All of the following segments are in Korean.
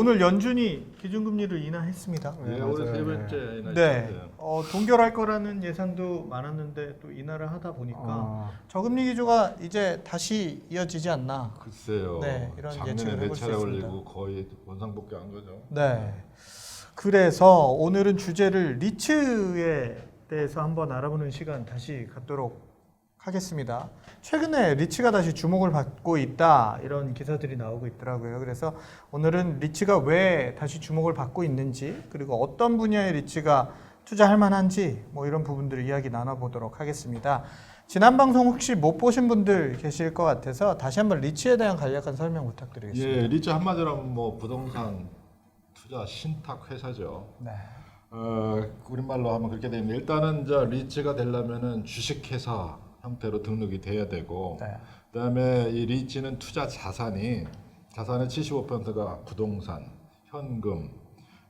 오늘 연준이 기준금리를 인하했습니다. 예, 네, 올해 맞아요. 세 번째 인하 네. 어, 동결할 거라는 예상도 많았는데 또 인하를 하다 보니까 어, 저금리 기조가 이제 다시 이어지지 않나. 글쎄요. 네, 이런 작년에 예측을 네 해볼 수 있습니다. 올리고 거의 원상복귀한 거죠. 네. 그래서 오늘은 주제를 리츠에 대해서 한번 알아보는 시간 다시 갖도록 하겠습니다. 최근에 리츠가 다시 주목을 받고 있다 이런 기사들이 나오고 있더라고요. 그래서 오늘은 리츠가 왜 다시 주목을 받고 있는지 그리고 어떤 분야의 리츠가 투자할 만한지 뭐 이런 부분들을 이야기 나눠보도록 하겠습니다. 지난 방송 혹시 못 보신 분들 계실 것 같아서 다시 한번 리츠에 대한 간략한 설명 부탁드리겠습니다. 예, 리츠 한마디로 하면 뭐 부동산 투자 신탁 회사죠. 네. 어, 우리말로 하면 그렇게 되는데 일단은 이제 리츠가 되려면은 주식회사 형태로 등록이 돼야 되고 네. 그다음에 이 리츠는 투자 자산이 자산의 75%가 부동산, 현금,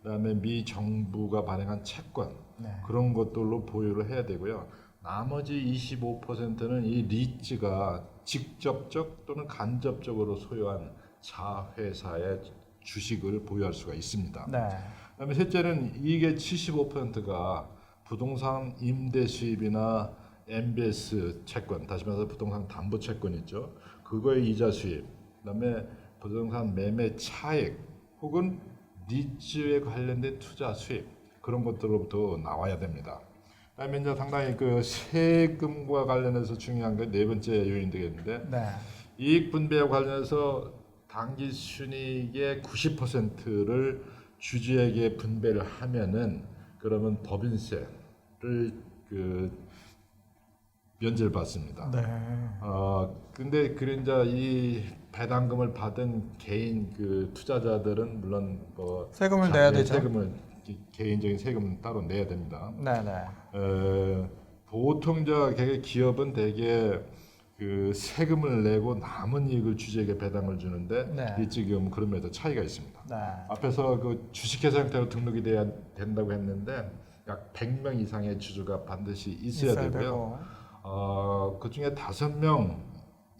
그다음에 미 정부가 발행한 채권 네. 그런 것들로 보유를 해야 되고요. 나머지 25%는 이 리츠가 직접적 또는 간접적으로 소유한 자회사의 주식을 보유할 수가 있습니다. 네. 그다음에 셋째는 이게 75%가 부동산 임대 수입이나 MBS 채권, 다시 말해서 부동산 담보 채권 있죠. 그거의 이자 수입, 그다음에 부동산 매매 차익 혹은 리츠에 관련된 투자 수입 그런 것들로부터 나와야 됩니다. 그다음에 이제 상당히 그 세금과 관련해서 중요한 게 네 번째 요인 되겠는데 네. 이익 분배와 관련해서 당기 순이익의 90%를 주주에게 분배를 하면은 그러면 법인세를 그 면제를 받습니다. 네. 어 근데 그런자 이 배당금을 받은 개인 그 투자자들은 물론 뭐 세금을 자- 내야 예, 되죠. 세금을 기- 개인적인 세금은 따로 내야 됩니다. 네, 네. 어, 보통 저 개- 기업은 대개 그 세금을 내고 남은 이익을 주주에게 배당을 주는데 네. 이 지금 그런 면에서 차이가 있습니다. 네. 앞에서 그 주식회사 형태로 등록이 돼야 된다고 했는데 약 100명 이상의 주주가 반드시 있어야, 되고요. 어, 그 중에 다섯 명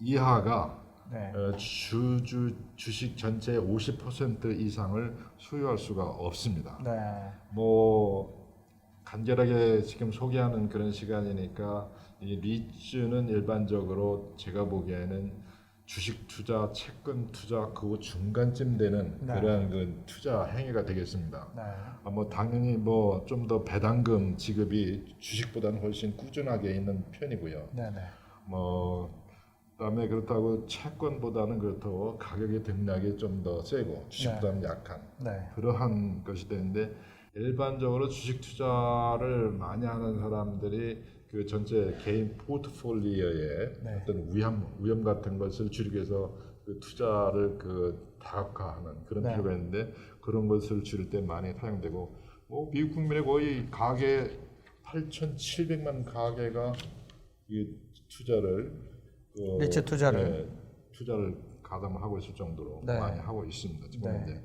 이하가 네. 어, 주주 주식 전체의 50% 이상을 소유할 수가 없습니다. 네. 뭐 간결하게 지금 소개하는 그런 시간이니까 이 리츠는 일반적으로 제가 보기에는 주식 투자, 채권 투자 그 중간쯤 되는 네. 그런 그 투자 행위가 되겠습니다. 네. 아, 뭐 당연히 뭐 좀 더 배당금 지급이 주식보다는 훨씬 꾸준하게 있는 편이고요. 네. 네. 뭐 그다음에 그렇다고 채권보다는 그렇다고 가격의 등락이 좀 더 세고 주식보다는 약한 네. 그러한 것이 되는데 일반적으로 주식 투자를 많이 하는 사람들이 그 전체 개인 포트폴리오에 네. 어떤 위험 위험 같은 것을 줄이기 위해서 그 투자를 그 다각화하는 그런 네. 필요가 있는데 그런 것을 줄일 때 많이 사용되고 뭐 미국 국민의 거의 가계 8,700만 가계가 이 투자를 그, 리츠 투자를. 네, 투자를 가담하고 있을 정도로 네. 많이 하고 있습니다. 지금 네.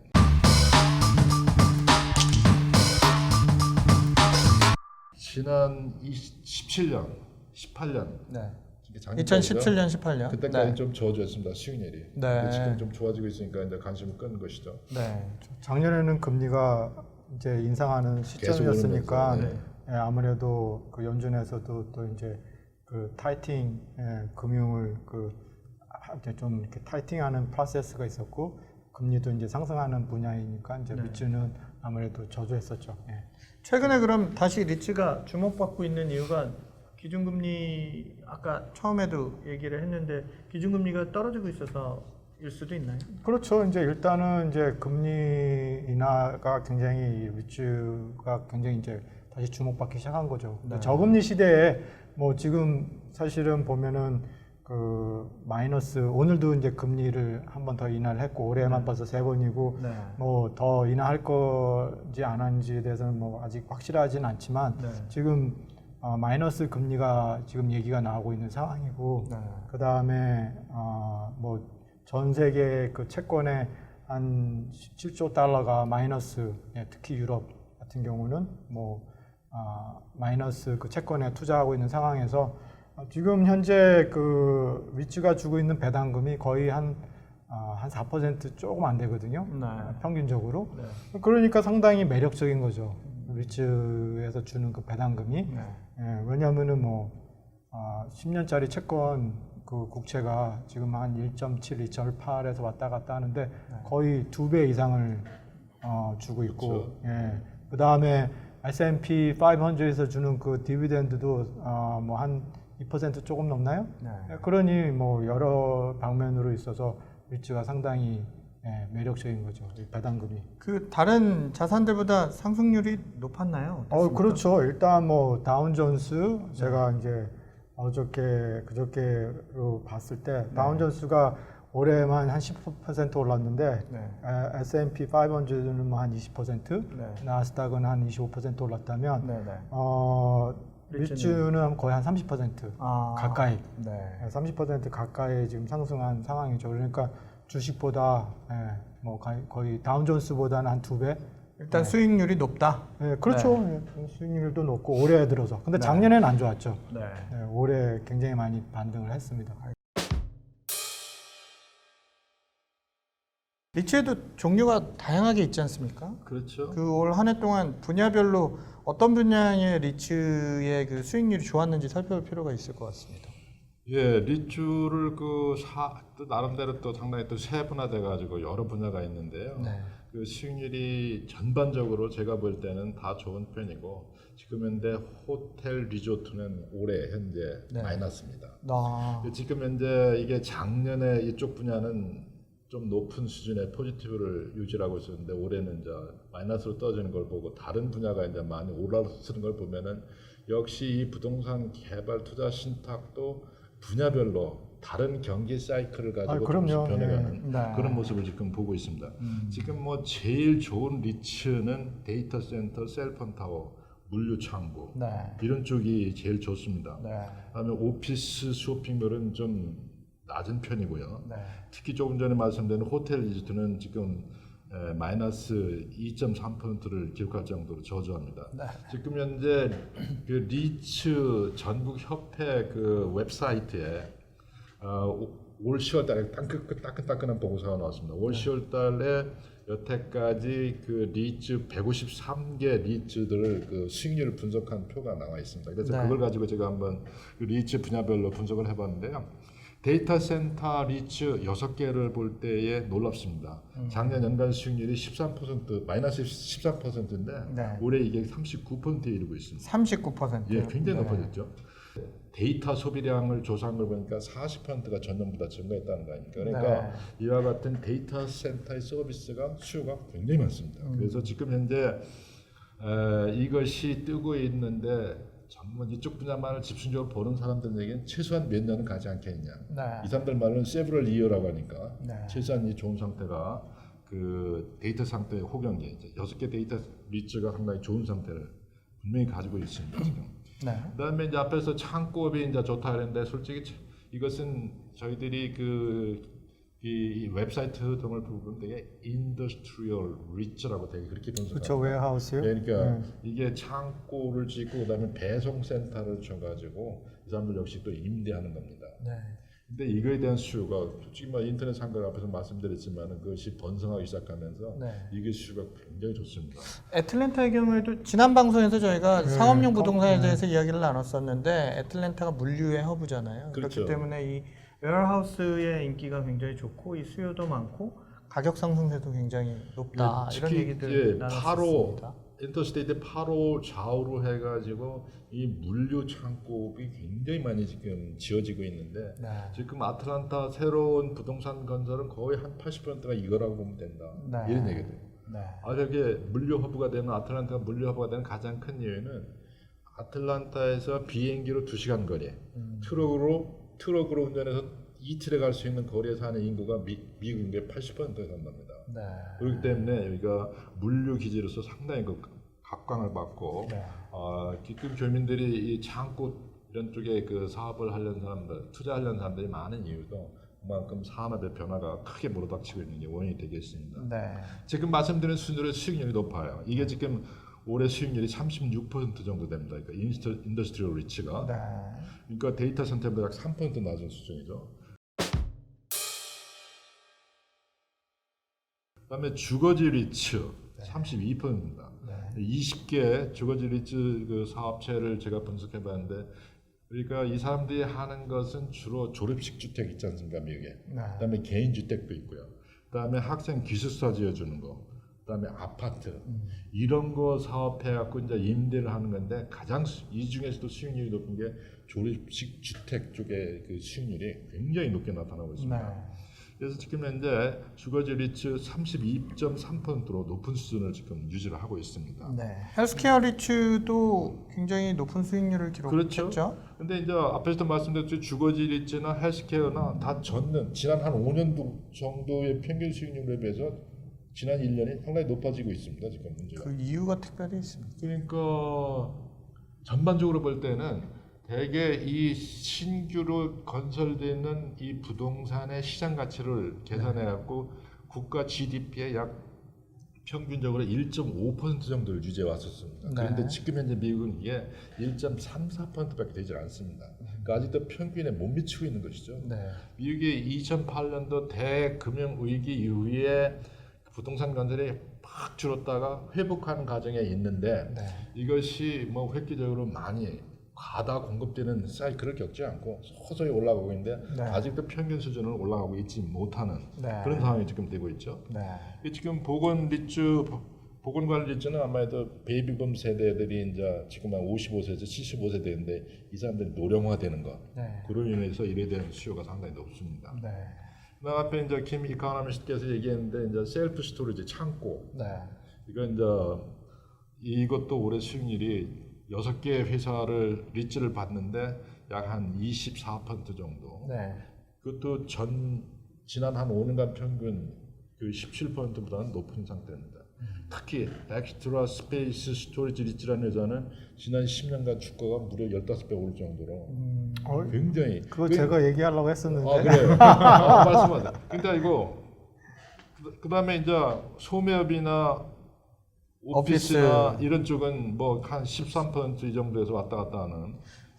지난 17년, 18년, 네. 작년까지죠? 2017년, 18년. 그때까지 네. 좀 저조했습니다. 수익률이. 네. 지금 좀 좋아지고 있으니까 이제 관심을 끄는 것이죠. 네. 작년에는 금리가 이제 인상하는 시점이었으니까 오르면서, 예, 아무래도 그 연준에서도 또 이제 그 타이팅 예, 금융을 그 하- 이제 좀 이렇게 타이팅하는 프로세스가 있었고 금리도 이제 상승하는 분야이니까 이제 네. 리츠는 아무래도 저조했었죠. 예. 최근에 그럼 다시 리츠가 주목받고 있는 이유가 기준금리 아까 처음에도 얘기를 했는데 기준금리가 떨어지고 있어서 일 수도 있나요? 그렇죠. 이제 일단은 이제 금리 인하가 굉장히 리츠가 굉장히 이제 다시 주목받기 시작한 거죠. 네. 저금리 시대에 뭐 지금 사실은 보면은 그 마이너스 오늘도 이제 금리를 한 번 더 인하를 했고 올해만 벌써 세 번이고 네. 뭐더 인하할 건지 안 하는지에 대해서는 뭐 아직 확실하진 않지만 네. 지금 어, 마이너스 금리가 지금 얘기가 나오고 있는 상황이고 네. 그 다음에 어, 뭐전 세계 그 채권의 한 17조 달러가 마이너스, 예, 특히 유럽 같은 경우는 뭐 아, 마이너스 그 채권에 투자하고 있는 상황에서 어, 지금 현재 그 위치가 주고 있는 배당금이 거의 한 아, 한4% 조금 안 되거든요. 네. 평균적으로. 네. 그러니까 상당히 매력적인 거죠. 리츠에서 주는 그 배당금이. 네. 예, 왜냐하면은 뭐 아, 10년짜리 채권 그 국채가 지금 한 1.7, 2.8에서 왔다 갔다 하는데 거의 두 배 이상을 어, 주고 있고, 그렇죠. 예. 그 다음에 S&P 500에서 주는 그 디비덴드도 어, 뭐한 2% 조금 넘나요? 네. 예, 그러니 뭐 여러 방면으로 있어서 리츠가 상당히 예, 매력적인 거죠. 이 배당금이. 그 다른 자산들보다 상승률이 높았나요? 어 그렇죠. 일단 뭐 다운존스 제가 이제 어저께 그저께로 봤을 때 다운존스가 올해만 한 10% 올랐는데 네. 에, S&P 500는 뭐한 20%, 네. 나스닥은 한 25% 올랐다면 네, 네. 어 리츠는 거의 한 30% 아. 가까이 네. 30% 가까이 지금 상승한 상황이죠. 그러니까 주식보다 예, 뭐 가- 거의 다운존스보다는 한 두 배. 일단 수익률이 높다. 예, 그렇죠. 예, 수익률도 높고 올해 들어서. 근데 작년에는 안 좋았죠. 네. 예, 올해 굉장히 많이 반등을 했습니다. 리츠에도 종류가 다양하게 있지 않습니까? 그렇죠. 그 올 한 해 동안 분야별로 어떤 분야의 리츠의 그 수익률이 좋았는지 살펴볼 필요가 있을 것 같습니다. 예, 리츠를 그 사, 또 나름대로 또 상당히 또 세분화돼 가지고 여러 분야가 있는데요. 네. 그 수익률이 전반적으로 제가 볼 때는 다 좋은 편이고 지금 현재 호텔 리조트는 올해 현재 네. 마이너스입니다. 나 지금 현재 이게 작년에 이쪽 분야는 좀 높은 수준의 포지티브를 유지하고 있었는데 올해는 이제 마이너스로 떨어지는 걸 보고 다른 분야가 이제 많이 올라서는 걸 보면은 역시 이 부동산 개발 투자 신탁도 분야별로 다른 경기 사이클을 가지고 아, 변해가는 예. 네. 그런 모습을 지금 보고 있습니다. 음. 지금 뭐 제일 좋은 리츠는 데이터 센터, 셀폰 타워, 물류 창고 네. 이런 쪽이 제일 좋습니다. 네. 그다음에 오피스 쇼핑몰은 좀 낮은 편이고요. 네. 특히 조금 전에 말씀드린 호텔 리조트는 지금 에, 마이너스 2.3%를 기록할 정도로 저조합니다. 네. 지금 현재 그 리츠 전국 협회 그 웹사이트에 어, 오- 올 10월 달에 따끈, 따끈따끈한 보고서가 나왔습니다. 올 10월 달에 여태까지 그 리츠 153개 리츠들을 그 수익률을 분석한 표가 나와 있습니다. 그래서 네. 그걸 가지고 제가 한번 그 리츠 분야별로 분석을 해봤는데요. 데이터 센터 리츠 6개를 볼 때에 놀랍습니다. 작년 연간 수익률이 13% 마이너스 13%인데 네. 올해 이게 39%에 이르고 있습니다. 39%. 예, 굉장히 네. 높아졌죠. 데이터 소비량을 조사한 걸 보니까 40%가 전년보다 증가했다는 거 아닙니까? 그러니까 네. 이와 같은 데이터 센터의 서비스가 수요가 굉장히 많습니다. 그래서 지금 현재 에, 이것이 뜨고 있는데 전문 이쪽 분야만을 집중적으로 보는 사람들에게는 최소한 몇 년은 가지 않겠냐. 네. 이 사람들 말로는 several year라고 하니까 네. 최소한 이 좋은 상태가 그 데이터 상태의 호경기 이제 여섯 개 데이터 리츠가 상당히 좋은 상태를 분명히 가지고 있습니다 지금. 네. 그다음에 이제 앞에서 창고업이 이제 좋다 그랬는데 솔직히 차- 이것은 저희들이 그 이 웹사이트 등을 보면 되게 인더스트리얼 리츠라고 되게 그렇게 그렇죠. 분석합니다. 웨어하우스요. 그러니까 네. 이게 창고를 짓고 그다음에 배송 센터를 줘가지고 이 사람들 역시 또 임대하는 겁니다. 네. 근데 이거에 대한 수요가 솔직히 뭐 인터넷 상가를 앞에서 말씀드렸지만 그것이 번성하기 시작하면서 네. 이게 수요가 굉장히 좋습니다. 애틀랜타의 경우에도 지난 방송에서 저희가 네, 상업용 거- 부동산에 네. 대해서 이야기를 나눴었는데 애틀랜타가 물류의 허브잖아요. 그렇죠. 그렇기 때문에 이 웨어하우스의 인기가 굉장히 좋고 이 수요도 많고 가격 상승세도 굉장히 높다 예, 이런 특히 얘기들 예, 나눴습니다. 인터스테이트 8호 좌우로 해가지고 이 물류 창고비 굉장히 많이 지금 지어지고 있는데 네. 지금 아틀란타 새로운 부동산 건설은 거의 한 80%가 이거라고 보면 된다 네. 이런 얘기들. 네. 아 저게 물류 허브가 되는 아틀란타가 물류 허브가 되는 가장 큰 이유는 아틀란타에서 비행기로 2시간 거리, 음. 트럭으로 트럭으로 운전해서 이틀에 갈 수 있는 거리에서 사는 인구가 미, 미국 인구의 80%에 산답니다. 네. 그렇기 때문에 여기가 물류 기지로서 상당히 그 각광을 받고 네. 어, 기금 교민들이 이 창고 이런 쪽에 그 사업을 하려는 사람들, 투자하려는 사람들이 많은 이유도 그만큼 산업의 변화가 크게 몰아닥치고 있는 게 원인이 되겠습니다. 네. 지금 말씀드린 수준의 수익률이 높아요. 이게 지금 올해 수익률이 36% 정도 됩니다. 그러니까 인스터, 인더스트리얼 리치가 네. 그러니까 데이터 센터보다 약 3% 낮은 수준이죠. 그다음에 주거지 리츠 32%입니다. 네. 20개 주거지 리츠 그 사업체를 제가 분석해봤는데 그러니까 이 사람들이 하는 것은 주로 졸업식 주택 있지 않습니까 미국에. 네. 그다음에 개인 주택도 있고요. 그다음에 학생 기숙사 지어주는 거. 그다음에 아파트 음. 이런 거 사업해 갖고 이제 임대를 하는 건데 가장 수- 이 중에서도 수익률이 높은 게 조립식 주택 쪽의 그 수익률이 굉장히 높게 나타나고 있습니다. 네. 그래서 지금 현재 주거지 리츠 32.3%로 높은 수준을 지금 유지를 하고 있습니다. 네. 헬스케어 리츠도 굉장히 높은 수익률을 기록했죠. 그렇죠. 근데 이제 앞에서도 말씀드렸듯이 주거지 리츠나 헬스케어나 다 전년 지난 한 5년 정도의 평균 수익률에 비해서 지난 1년이 상당히 높아지고 있습니다. 지금 문제가. 그 이유가 특별히 있습니다. 그러니까 전반적으로 볼 때는 대개 이 신규로 건설되는 이 부동산의 시장 가치를 계산해 갖고 국가 GDP의 약 평균적으로 1.5% 정도를 유지해 왔었습니다. 네. 그런데 지금 현재 미국은 이게 1.34%밖에 되질 않습니다. 그러니까 아직도 평균에 못 미치고 있는 것이죠. 네. 미국이 2008년도 대금융 위기 이후에 부동산 건설이 팍 줄었다가 회복하는 과정에 있는데 네. 이것이 뭐 획기적으로 많이 과다 공급되는 사이클을 겪지 않고 서서히 올라가고 있는데 네. 아직도 평균 수준을 올라가고 있지 못하는 네. 그런 상황이 지금 되고 있죠. 네. 이 지금 보건 리츠 보건 관리 리츠는 아마도 베이비붐 세대들이 이제 지금 한 55세에서 75세대인데 이 사람들이 노령화되는 것 네. 그로 인해서 이래 대한 수요가 상당히 높습니다. 네. 그 앞에 이제 김 이카노미스트께서 얘기했는데 이제 셀프 스토리지 창고 네. 이건 이제 이것도 올해 수익률이 여섯 개 회사를 리츠를 봤는데 약 한 24% 정도. 네. 그것도 전 지난 한 5년간 평균 그 17%보다는 높은 상태입니다. 특히 엑스트라 스페이스 스토리지 리츠라는 회사는 지난 10년간 주가가 무려 15배 오를 정도로 음, 어, 굉장히 그거 그- 제가 얘기하려고 했었는데. 아 그래요. 아, 말씀하세요. 그러니까 이거 그 다음에 이제 소매업이나 오피스나 오피스. 이런 쪽은 뭐 한 13%이 정도에서 왔다 갔다 하는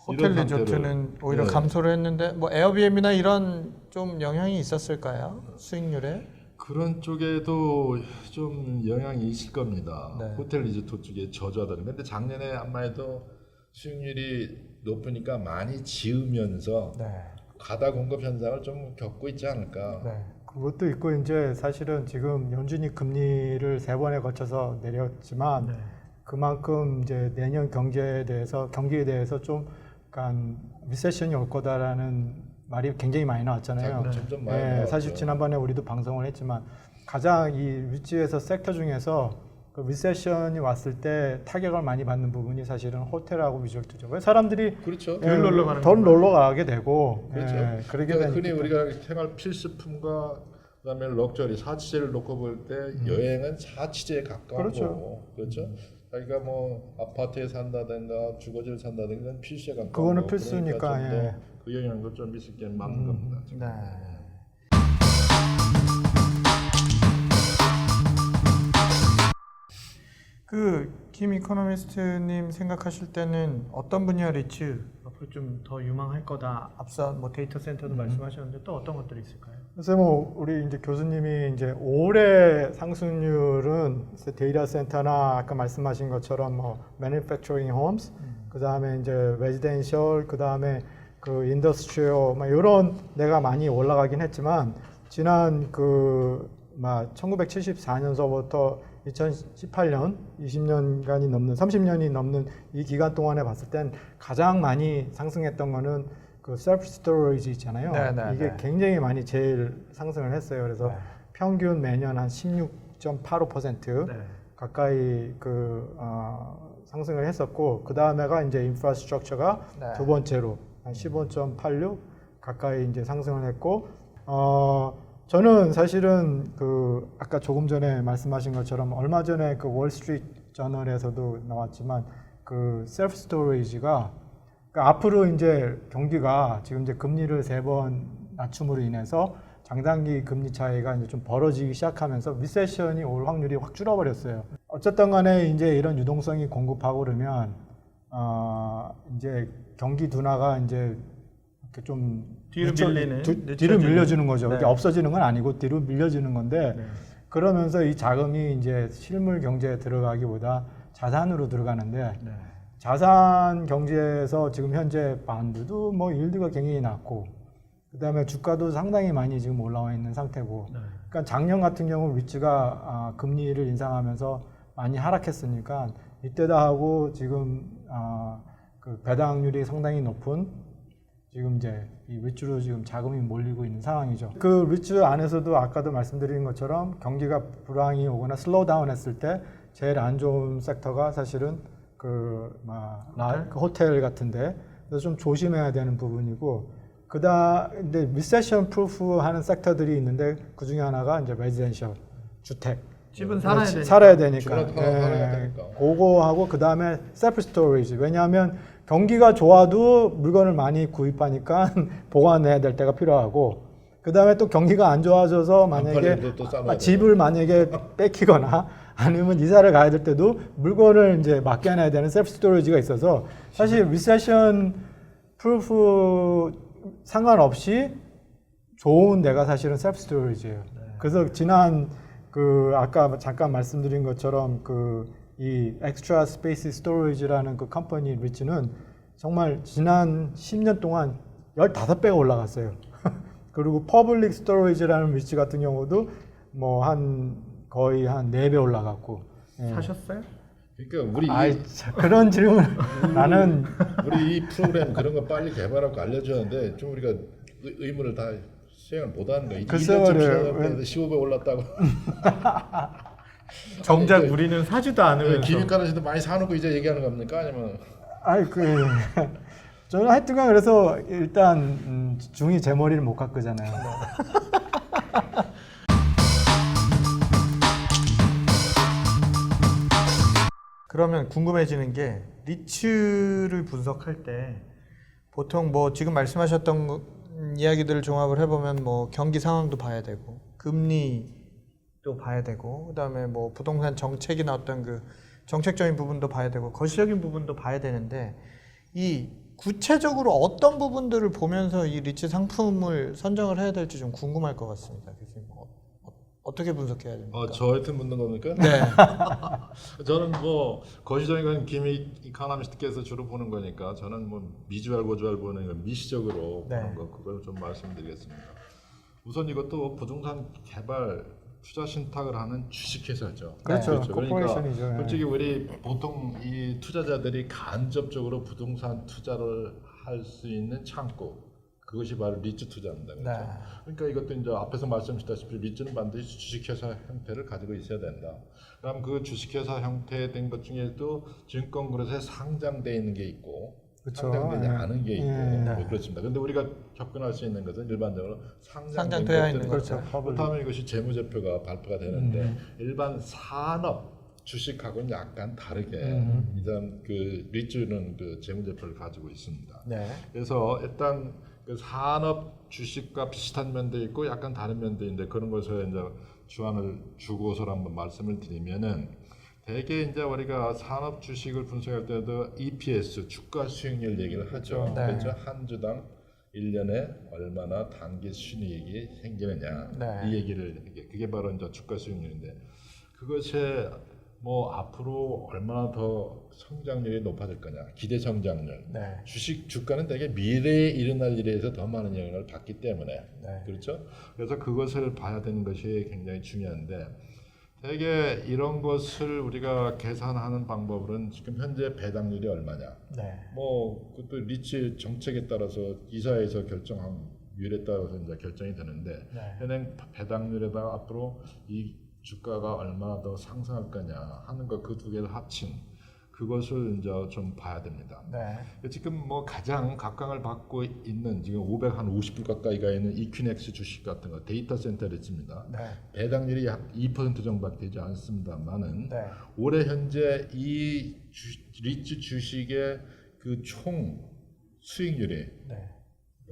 호텔 리조트는 오히려 네. 감소를 했는데 뭐 에어비앤비나 이런 좀 영향이 있었을까요? 수익률에? 그런 쪽에도 좀 영향이 있을 겁니다. 네. 호텔 리조트 쪽에 저조하다는. 근데 작년에 아마도 수익률이 높으니까 많이 지으면서 네. 가다 공급 현상을 좀 겪고 있지 않을까. 네. 그것도 있고 이제 사실은 지금 연준이 금리를 세 번에 거쳐서 내렸지만 네. 그만큼 이제 내년 경제에 대해서 경기에 대해서 좀 약간 리세션이 올 거다라는 말이 굉장히 많이 나왔잖아요. 자, 점점 많이 네. 사실 지난번에 우리도 방송을 했지만 가장 이 위치에서 섹터 중에서 그 리세션이 왔을 때 타격을 많이 받는 부분이 사실은 호텔하고 리조트죠. 왜 사람들이 그렇죠. 덜 놀러 가는 덜? 놀러 가게 되고 그렇죠. 예, 그러게 그러니까 흔히 우리가 생활 필수품과 그다음에 럭셔리 사치제를 놓고 볼때 여행은 사치제에 가까운 음. 그렇죠. 거고 그렇죠. 자기가 뭐 아파트에 산다든가 주거지를 산다든가 필수에 가까운 그거는 거고. 필수니까, 그러니까 좀더 예. 그 영향도 좀 있을 게 맞는 음. 겁니다. 네. 그김 이코노미스트님 생각하실 때는 어떤 분야 리츠 앞으로 좀 더 유망할 거다. 앞서 뭐 데이터 센터도 음. 말씀하셨는데 또 어떤 것들이 있을까요? 그래서 뭐 우리 이제 교수님이 이제 올해 상승률은 데이터 센터나 아까 말씀하신 것처럼 뭐 manufacturing homes 그 다음에 이제 residential 그 다음에 그 industrial 막 이런 데가 많이 올라가긴 했지만 지난 그 막 1974년서부터 2018년 20년간이 넘는 30년이 넘는 이 기간 동안에 봤을 땐 가장 많이 상승했던 거는 그 셀프 스토리지 있잖아요. 네, 네, 이게 네. 굉장히 많이 제일 상승을 했어요. 그래서 네. 평균 매년 한 16.85% 네. 가까이 그 어, 상승을 했었고 그 다음에가 이제 인프라스트럭처가 네. 두 번째로 한 15.86 가까이 이제 상승을 했고 어 저는 사실은 그 아까 조금 전에 말씀하신 것처럼 얼마 전에 그 월스트리트 저널에서도 나왔지만 그 셀프 스토리지가 그러니까 앞으로 이제 경기가 지금 이제 금리를 세 번 낮춤으로 인해서 장단기 금리 차이가 이제 좀 벌어지기 시작하면서 리세션이 올 확률이 확 줄어버렸어요. 어쨌든 간에 이제 이런 유동성이 공급하고 그러면 어 이제 경기 둔화가 이제 이렇게 좀 뒤로 늦춰- 밀리는, 두- 늦춰지는. 뒤로 밀려주는 거죠. 네. 이게 없어지는 건 아니고 뒤로 밀려지는 건데 네. 그러면서 이 자금이 이제 실물 경제에 들어가기보다 자산으로 들어가는데 네. 자산 경제에서 지금 현재 반드도 뭐 일드가 굉장히 낮고 그다음에 주가도 상당히 많이 지금 올라와 있는 상태고 네. 그러니까 작년 같은 경우 위치가 아, 금리를 인상하면서 많이 하락했으니까 이때다 하고 지금 아, 그 배당률이 상당히 높은 지금 이제 이 위주로 지금 자금이 몰리고 있는 상황이죠. 그 위주 안에서도 아까도 말씀드린 것처럼 경기가 불황이 오거나 슬로우 다운 했을 때 제일 안 좋은 섹터가 사실은 그, 막, 나- 그 호텔 같은데. 그래서 좀 조심해야 되는 부분이고 그다 근데 리세션 프루프 하는 섹터들이 있는데 그 중에 하나가 이제 레지던셜 주택 집은 살아야 되니까. 살아야 되니까. 타- 살아야 되니까. 그거하고 그 다음에 셀프 스토리지. 왜냐하면 경기가 좋아도 물건을 많이 구입하니까 보관해야 될 때가 필요하고 그 다음에 또 경기가 안 좋아져서 만약에 팔리는데 또 싸놔야 아, 집을 만약에 뺏기거나 아니면 이사를 가야 될 때도 물건을 이제 맡겨놔야 되는 셀프 스토리지가 있어서 사실 리세션 프루프 상관없이 좋은 데가 사실은 셀프 스토리지예요. 그래서 지난 그 아까 잠깐 말씀드린 것처럼 그 이 엑스트라 스페이스 스토리지라는 그 컴퍼니 리치는 정말 지난 10년 동안 15배가 올라갔어요. 그리고 퍼블릭 스토리지라는 리치 같은 경우도 뭐 한 거의 한 4배 올라갔고. 예. 사셨어요? 그러니까 우리 아이, 이, 참, 그런 질문 나는 우리 이 프로그램 그런 거 빨리 개발하고 알려주는데 좀 우리가 의- 의무를 다 수행을 못하는 2년쯤 왜- 시작했는데 15배 올랐다고. 정작 아니, 그- 우리는 사지도 않으면서 기획가는 씨도 많이 사놓고 이제 얘기하는 겁니까? 아니면 아이 그 저는 하여튼간 그래서 일단 음, 중이 제 머리를 못 깎으잖아요. 그러면 궁금해지는 게 리츠를 분석할 때 보통 뭐 지금 말씀하셨던 이야기들을 종합을 해보면 뭐 경기 상황도 봐야 되고 금리도 봐야 되고 그다음에 뭐 부동산 정책이나 어떤 그 정책적인 부분도 봐야 되고 거시적인 부분도 봐야 되는데 이 구체적으로 어떤 부분들을 보면서 이 리츠 상품을 선정을 해야 될지 좀 궁금할 것 같습니다. 교수님 어, 어, 떻게 분석해야 됩니까? 어, 저한테 묻는 겁니까? 네. 저는 뭐 거시적인 건 김이 이카노미스트께서 주로 보는 거니까 저는 뭐 미주알 고주알 보는 건 미시적으로 네. 보는 거 그걸 좀 말씀드리겠습니다. 우선 이것도 부동산 개발 투자 신탁을 하는 주식회사죠. 그렇죠. 그러니까 코퍼레이션이죠. 예. 솔직히 우리 보통 이 투자자들이 간접적으로 부동산 투자를 할 수 있는 창구 그것이 바로 리츠 투자입니다. 그렇죠? 네. 그러니까 이것도 이제 앞에서 말씀드렸다시피 리츠는 반드시 주식회사 형태를 가지고 있어야 된다. 그럼 그 주식회사 형태된 것 중에도 증권거래소에 상장돼 있는 게 있고 그쵸. 상장되지 예. 않은 게 있고 예. 뭐 그렇습니다. 근데 우리가 접근할 수 있는 것은 일반적으로 상장되어 있는 것들은 그렇죠. 그렇다면 이것이 재무제표가 발표가 되는데 음. 일반 산업 주식하고는 약간 다르게 음. 일단 그 리츠는 그 재무제표를 가지고 있습니다. 네. 그래서 일단 그 산업 주식과 비슷한 면도 있고 약간 다른 면도 있는데 그런 것을 이제 주안을 주고서 한번 말씀을 드리면은 대개 이제 우리가 산업 주식을 분석할 때도 EPS 주가 수익률 얘기를 하죠. 네. 그렇죠. 한 주당 1년에 얼마나 단기 순이익이 생기느냐 네. 이 얘기를 그게 바로 이제 주가 수익률인데 그것에 뭐 앞으로 얼마나 더 성장률이 높아질 거냐 기대 성장률 네. 주식 주가는 되게 미래에 일어날 일에서 더 많은 영향을 받기 때문에 네. 그렇죠. 그래서 그것을 봐야 되는 것이 굉장히 중요한데 되게 이런 것을 우리가 계산하는 방법은 지금 현재 배당률이 얼마냐. 네. 뭐 그것도 리츠 정책에 따라서 이사에서 결정한 율에 따라서 이제 결정이 되는데 네. 현행 배당률에다가 앞으로 이 주가가 얼마나 더 상승할 거냐 하는 것 그 두 개를 합친 그것을 이제 좀 봐야 됩니다. 네. 지금 뭐 가장 각광을 받고 있는 지금 550불 가까이가 있는 이퀴넥스 주식 같은 거 데이터 센터 리츠입니다. 네. 배당률이 약 2% 정도밖에 되지 않습니다만은 네. 올해 현재 이 주, 리츠 주식의 그 총 수익률이 네.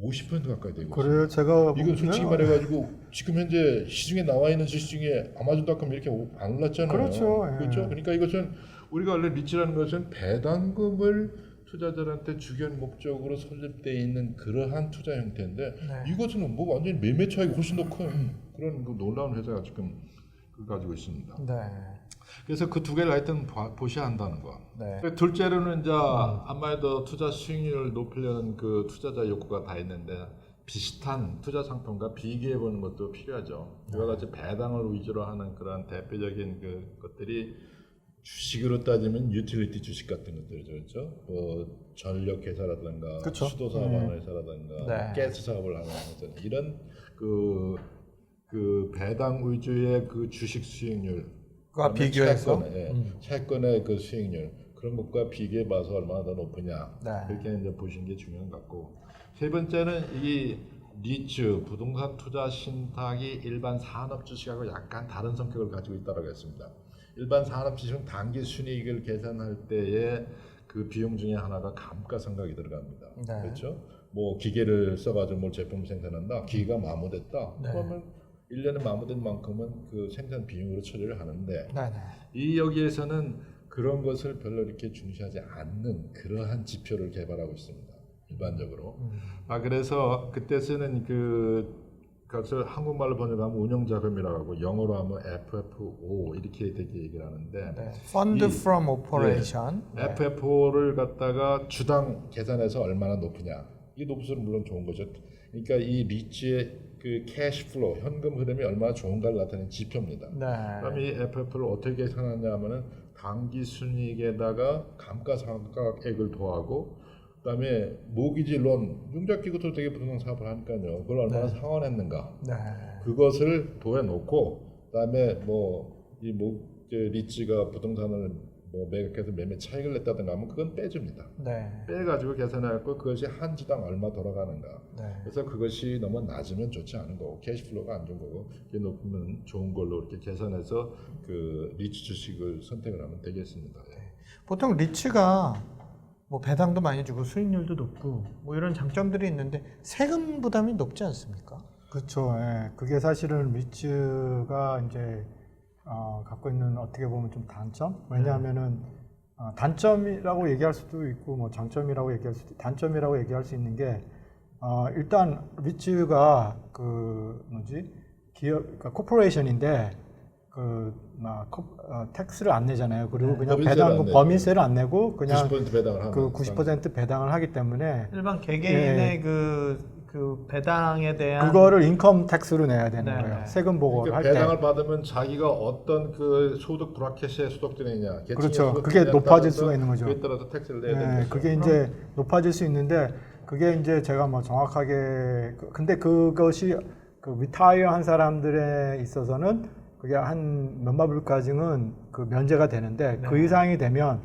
50% 가까이 되고. 그래요. 제가 이건 솔직히 보면- 말해가지고 지금 현재 시중에 나와 있는 주식 중에 아마존닷컴 이렇게 오- 안 올랐잖아요. 그렇죠. 예. 그렇죠. 그러니까 이것은 우리가 원래 리츠라는 것은 배당금을 투자자들한테 주견 목적으로 설립되어 있는 그러한 투자 형태인데 네. 이것은 뭐 완전히 매매 차익이 훨씬 더 큰 그런 그 놀라운 회사가 지금 그 가지고 있습니다. 네. 그래서 그 두 개를 하여튼 봐- 보셔야 한다는 거. 네. 그 둘째로는 이제 아마도 투자 수익률을 높이려는 그 투자자 욕구가 다 있는데 비슷한 투자 상품과 비교해 보는 것도 필요하죠. 이와 같이 배당을 위주로 하는 그런 대표적인 그 것들이 주식으로 따지면 유틸리티 주식 같은 것들이죠, 그렇죠? 뭐 전력 회사라든가 그쵸. 수도 사업하는 회사라든가 네. 가스 사업을 하는 회사 이런 그, 그 배당 위주의 그 주식 수익률 과 그다음에 비교해서? 채권의, 예, 음. 채권의 그 수익률 그런 것과 비교해 봐서 얼마나 더 높으냐 네. 그렇게 이제 보시는 게 중요한 것 같고 세 번째는 이 리츠 부동산 투자 신탁이 일반 산업 주식하고 약간 다른 성격을 가지고 있다고 했습니다. 일반 산업 주식은 단기 순이익을 계산할 때에 그 비용 중에 하나가 감가상각이 들어갑니다. 네. 그렇죠? 뭐 기계를 써가지고 뭘 제품 생산한다. 기계가 마모됐다. 네. 그러면 1년에 마모된 만큼은 그 생산 비용으로 처리를 하는데 네, 네. 이 여기에서는 그런 것을 별로 이렇게 중시하지 않는 그러한 지표를 개발하고 있습니다. 일반적으로. 음. 아 그래서 그때 쓰는 그 그것을 한국말로 번역하면 운영 자금이라고 하고 영어로 하면 FFO 이렇게 되게 얘기를 하는데 네. Fund 이- from Operation. 네. FFO를 갖다가 주당 계산해서 얼마나 높으냐. 이게 높을수록 물론 좋은 거죠. 그러니까 이 리츠의 그 캐시 플로우 현금 흐름이 얼마나 좋은가를 나타내는 지표입니다. 네. 그럼 이 FF를 어떻게 계산하냐 하면은 단기 순이익에다가 감가상각액을 더하고 그다음에 모기지 론 융자 기구도 되게 부동산 사업을 하니까요. 그걸 얼마나 네. 상환했는가 네. 그것을 도해 놓고 그다음에 뭐이뭐 리츠가 부동산을 뭐 매각해서 매매 차익을 냈다든가 하면 그건 빼줍니다. 네. 빼가지고 계산해갖고 그것이 한 주당 얼마 돌아가는가. 네. 그래서 그것이 너무 낮으면 좋지 않은 거고 캐시플로우가 안 좋은 거고 이게 높으면 좋은 걸로 이렇게 계산해서 그 리츠 주식을 선택을 하면 되겠습니다. 예. 보통 리츠가 뭐 배당도 많이 주고 수익률도 높고 뭐 이런 장점들이 있는데 세금 부담이 높지 않습니까? 그렇죠. 예. 그게 사실은 리츠가 이제 어, 갖고 있는 어떻게 보면 좀 단점. 왜냐하면은 어, 단점이라고 얘기할 수도 있고 뭐 장점이라고 얘기할 수도 단점이라고 얘기할 수 있는 게 어, 일단 리츠가 그 뭐지 기업 그러니까 코퍼레이션인데 그막 어, 텍스를 안 내잖아요. 그리고 네. 그냥 배당. 범인세를 안 내고 그냥 90% 배당을 그 90% 배당을 하기 때문에 일반 개개인의 그, 그 배당에 대한 그거를 인컴 텍스로 내야 되는 네, 거예요. 네. 세금 보고를 그러니까 할 때. 배당을 받으면 자기가 어떤 그 소득 브라켓에 소득되느냐, 계층에 그렇죠. 그게 높아질 따라서 수가 있는 거죠. 그에 따라서 텍스를 내야 되는 네, 거죠. 그게 이제 높아질 수 있는데 그게 이제 제가 뭐 정확하게 그- 근데 그것이 그 리타이어 한 사람들에 있어서는 그게 한 몇만 불까지는 그 면제가 되는데 그 네. 이상이 되면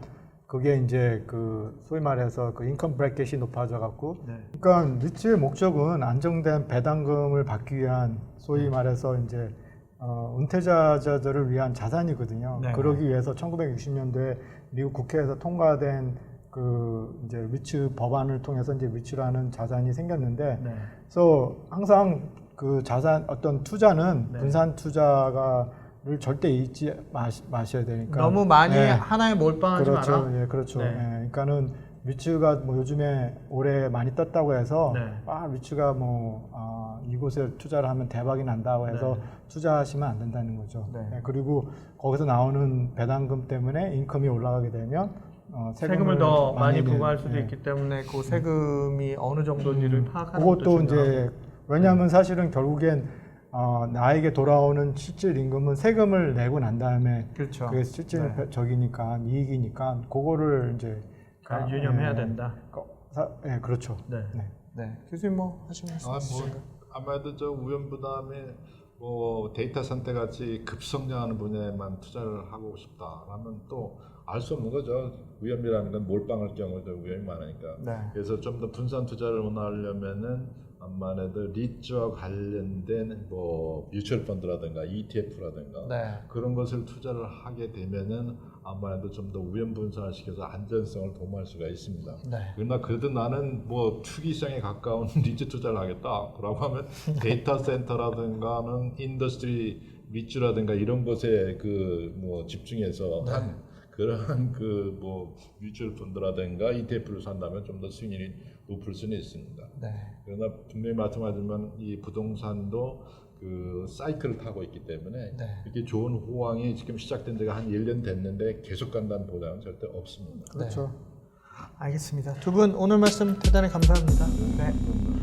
그게 이제 그 소위 말해서 그 인컴 브래켓이 높아져 갖고 네. 그러니까 리츠의 목적은 안정된 배당금을 받기 위한 소위 말해서 이제 어, 은퇴자들을 위한 자산이거든요. 네. 그러기 위해서 1960년도에 미국 국회에서 통과된 그 이제 리츠 법안을 통해서 이제 리츠라는 자산이 생겼는데, 네. 그래서 항상 그 자산 어떤 투자는 네. 분산 투자가 를 절대 잊지 마시, 마셔야 되니까 너무 많이 네. 하나에 몰빵하지 그렇죠. 마라. 예, 그렇죠. 네. 예, 그러니까는 위츠가 뭐 요즘에 올해 많이 떴다고 해서 네. 아 위츠가 뭐 아, 이곳에 투자를 하면 대박이 난다고 해서 네. 투자하시면 안 된다는 거죠. 네. 예, 그리고 거기서 나오는 배당금 때문에 인컴이 올라가게 되면 어, 세금을, 더 많이 내- 부과할 수도 예. 있기 때문에 그 세금이 어느 정도인지를 파악하는 그것도 것도 중요하고. 이제 왜냐하면 사실은 결국엔 어, 나에게 돌아오는 실질 임금은 세금을 내고 난 다음에 그렇죠. 그게 실질 네. 적이니까 이익이니까 그거를 이제 잘 아, 유념해야 예. 된다. 거- 사, 네, 그렇죠. 네. 네. 네. 교수님 뭐 하시는 말씀 아? 뭐 아마도 저 우연 부담에 뭐 데이터 선택 같이 급성장하는 분야에만 투자를 하고 싶다라면 또 알 수 없는 거죠. 위험이라는 건 몰빵할 경우도 위험이 많으니까. 네. 그래서 좀 더 분산 투자를 원하려면은 아마도 리츠와 관련된 뭐 뮤추얼 펀드라든가 ETF라든가 네. 그런 것을 투자를 하게 되면은 아마도 좀 더 우연 분산을 시켜서 안전성을 도모할 수가 있습니다. 네. 그러나 그래도 나는 뭐 투기성에 가까운 리츠 투자를 하겠다라고 하면 데이터 센터라든가는 인더스트리 위주라든가 이런 것에 그 뭐 집중해서 네. 한 그런 그 뭐 뮤추얼 펀드라든가 ETF를 산다면 좀 더 수익률이 높을 수는 있습니다. 네. 그러나 분명히 말씀하지만 이 부동산도 그 사이클을 타고 있기 때문에 네. 이렇게 좋은 호황이 지금 시작된 지가 한 1년 됐는데 계속 간다는 보장은 절대 없습니다. 그렇죠. 알겠습니다. 두 분 오늘 말씀 대단히 감사합니다. 네.